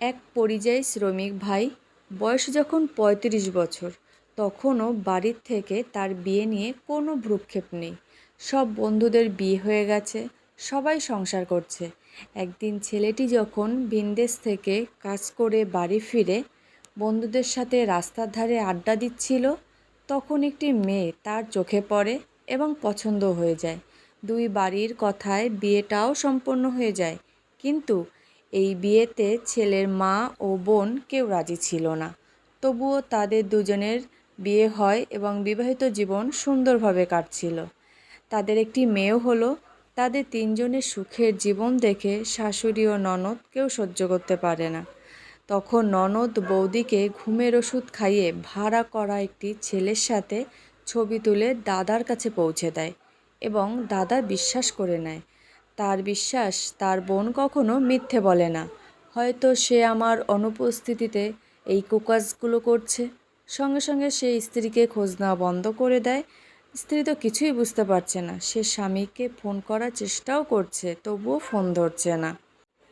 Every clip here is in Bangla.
এক পরিযায়ী শ্রমিক ভাই, বয়স যখন পঁয়ত্রিশ বছর, তখনও বাড়ির থেকে তার বিয়ে নিয়ে কোনো ভ্রূক্ষেপ নেই। সব বন্ধুদের বিয়ে হয়ে গেছে, সবাই সংসার করছে। একদিন ছেলেটি যখন ভিনদেশ থেকে কাজ করে বাড়ি ফিরে, বন্ধুদের সাথে রাস্তার ধারে আড্ডা দিচ্ছিল, তখন একটি মেয়ে তার চোখে পড়ে এবং পছন্দ হয়ে যায়। দুই বাড়ির কথায় বিয়েটাও সম্পন্ন হয়ে যায়, কিন্তু এই বিয়েতে ছেলের মা ও বোন কেউ রাজি ছিল না। তবুও তাদের দুজনের বিয়ে হয় এবং বিবাহিত জীবন সুন্দরভাবে কাটছিল। তাদের একটি মেয়েও হলো। তাদের তিনজনের সুখের জীবন দেখে শাশুড়ি ও ননদ কেউ সহ্য করতে পারে না। তখন ননদ বৌদিকে ঘুমের ওষুধ খাইয়ে ভাড়া করা একটি ছেলের সাথে ছবি তুলে দাদার কাছে পৌঁছে দেয় এবং দাদা বিশ্বাস করে নেয় তার বিশ্বাস তার বোন কখনো মিথ্যে বলে না। হয়তো সে আমার অনুপস্থিতিতে এই কুকাজগুলো করছে। সঙ্গে সঙ্গে সে স্ত্রীকে খোঁজ নেওয়া বন্ধ করে দেয়। স্ত্রী তো কিছুই বুঝতে পারছে না। সে স্বামীকে ফোন করার চেষ্টাও করছে, তবুও ফোন ধরছে না।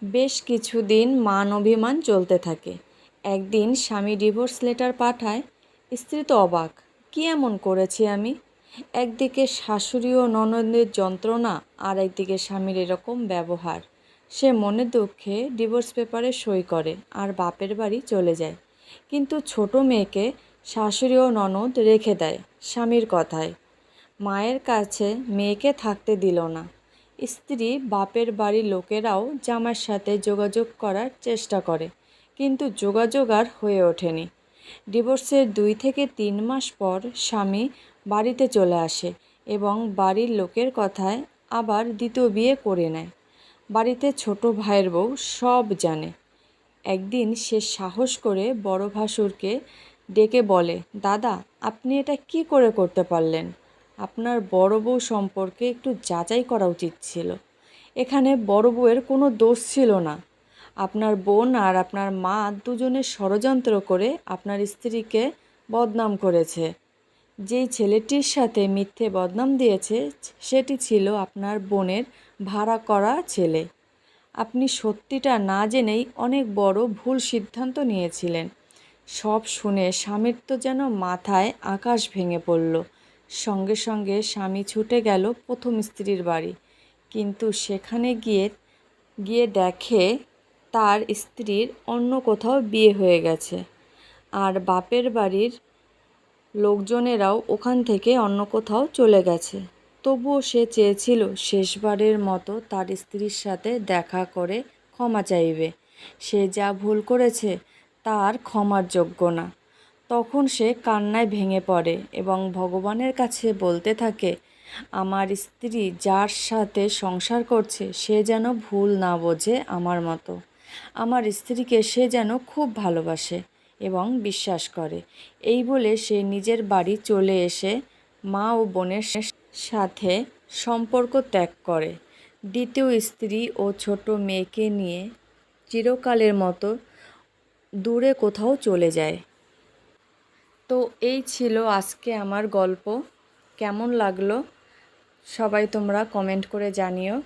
বেশ কিছুদিন মান অভিমান চলতে থাকে। একদিন স্বামী ডিভোর্স লেটার পাঠায়। স্ত্রী তো অবাক, কী এমন করেছি আমি? একদিকে শাশুড়ি ও ননদের যন্ত্রণা আর একদিকে স্বামীর এরকম ব্যবহার। সে মনে দুঃখে ডিভোর্স পেপারে সই করে আর বাপের বাড়ি চলে যায়। কিন্তু ছোট মেয়েকে শাশুড়ি ও ননদ রেখে দেয় স্বামীর কথায়। মায়ের কাছে মেয়েকে থাকতে দিল না। স্ত্রী বাপের বাড়ির লোকেরাও জামার সাথে যোগাযোগ করার চেষ্টা করে, কিন্তু যোগাযোগ আর হয়ে ওঠেনি। ডিভোর্সের দুই থেকে তিন মাস পর স্বামী বাড়িতে চলে আসে এবং বাড়ির লোকের কথায় আবার দ্বিতীয় বিয়ে করে নেয়। বাড়িতে ছোট ভাইয়ের বউ সব জানে। একদিন সে সাহস করে বড় ভাসুরকে ডেকে বলে, দাদা, আপনি এটা কি করে করতে পারলেন? আপনার বড় বউ সম্পর্কে একটু যাচাই করা উচিত ছিল। এখানে বড় বউয়ের কোনো দোষ ছিল না। আপনার বোন আর আপনার মা দুজনে ষড়যন্ত্র করে আপনার স্ত্রীকে বদনাম করেছে। যেই ছেলেটির সাথে মিথ্যে বদনাম দিয়েছে, সেটি ছিল আপনার বোনের ভাড়া করা ছেলে। আপনি সত্যিটা না জেনেই অনেক বড় ভুল সিদ্ধান্ত নিয়েছিলেন। সব শুনে স্বামীর তো যেন মাথায় আকাশ ভেঙে পড়ল। সঙ্গে সঙ্গে স্বামী ছুটে গেল প্রথম স্ত্রীর বাড়ি। কিন্তু সেখানে গিয়ে গিয়ে দেখে তার স্ত্রীর অন্য কোথাও বিয়ে হয়ে গেছে। আর বাপের বাড়ির লোকজনেরাও ওখান থেকে অন্য কোথাও চলে গেছে। তবুও সে চেয়েছিল শেষবারের মতো তার স্ত্রীর সাথে দেখা করে ক্ষমা চাইবে। সে যা ভুল করেছে তার ক্ষমার যোগ্য না। তখন সে কান্নায় ভেঙে পড়ে এবং ভগবানের কাছে বলতে থাকে, আমার স্ত্রী যার সাথে সংসার করছে সে যেন ভুল না বোঝে আমার মতো। আমার স্ত্রীকে সে যেন খুব ভালোবাসে। এবং বিশ্বাস করে। এই বলে সে নিজের বাড়ি চলে এসে মা ও বোনের সাথে সম্পর্ক ত্যাগ করে। দ্বিতীয় স্ত্রী ও ছোট মেয়েকে নিয়ে চিরকালের মতো দূরে কোথাও চলে যায়। তো এই ছিল আজকে আমার গল্প। কেমন লাগল? সবাই তোমরা কমেন্ট করে জানিও।